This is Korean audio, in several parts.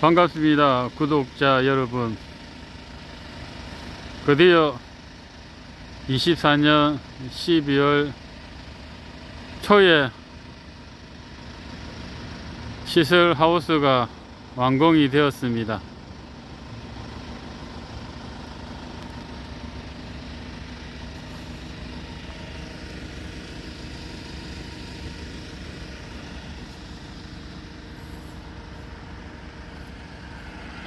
반갑습니다. 구독자 여러분. 드디어 24년 12월 초에 시설 하우스가 완공이 되었습니다.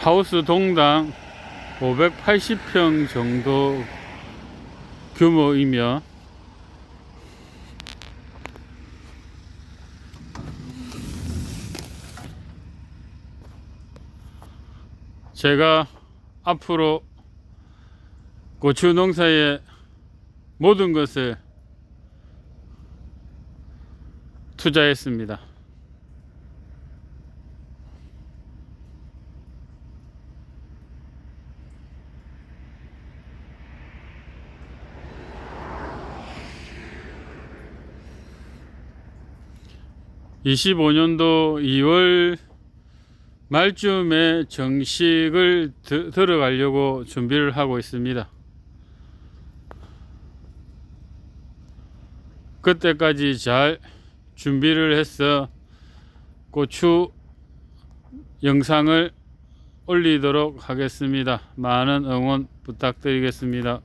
하우스 동당 580평 정도 규모이며 제가 앞으로 고추 농사의 모든 것을 투자했습니다. (25년도 2월) 말쯤에 정식을 드- 들어가려고 준비를 하고 있습니다. 그때까지 잘 준비를 해서 고추 영상을 올리도록 하겠습니다. 많은 응원 부탁드리겠습니다.